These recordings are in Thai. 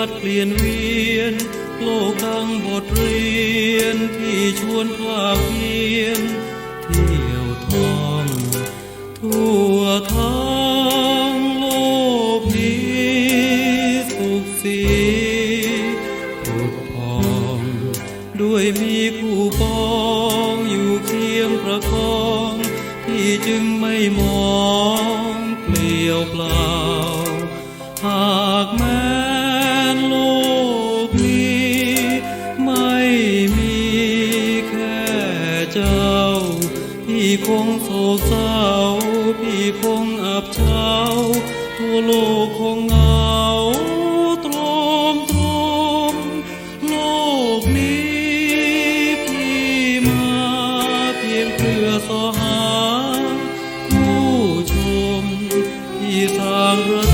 ทิวทัศน์เปลี่ยนเวียน โลกดังบทเรียนที่ชวนภาคเพียน เที่ยวท่องทั่วทั้งโลกนี้สุขสีผุดพองด้วยมีคู่ปองอยู่เคียงประคอง ที่จึงไม่มองเปลี่ยวเปล่า พี่คงโศกเศร้า พี่คงอับเฉาทั่วโลกคงเหงาตรมตรมโลกนี้พี่มาเพียงเพื่อสหาผู้ชม ที่ทางระ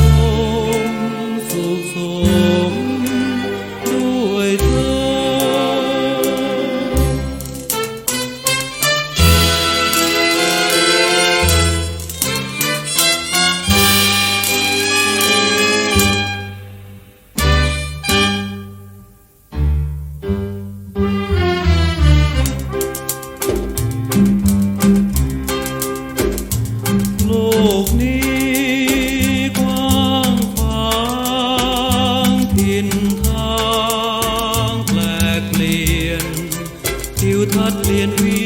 ทิวทัศน์เปลี่ยนเวี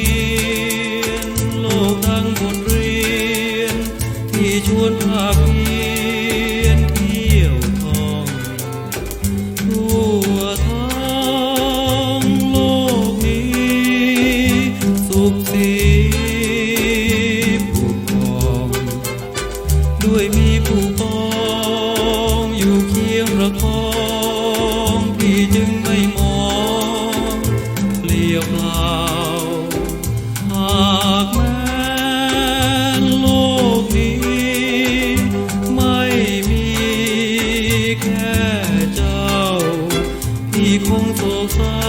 ยนโลกทั้งบทเรียน ที่ชวนภาคเพียนเที่ยวท่องทั่วทั้งโลกนี้ สุขสีผูกพองด้วยมีผู้ปองอยู่เคียงประคอง เปล่าหากแม้โลกนี้ ไม่มีแค่เจ้า พี่คงโศกเศร้า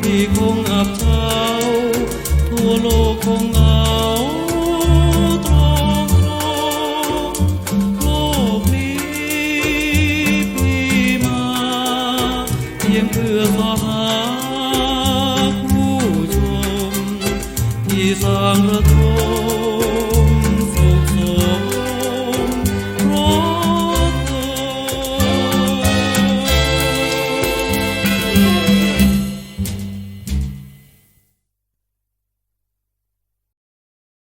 พี่คงอับเฉาทั่วโลกคงเหงาตรมตรมโลกนี้พี่มาเพียงเพื่อสอหา ผู้ชมที่สร้างระท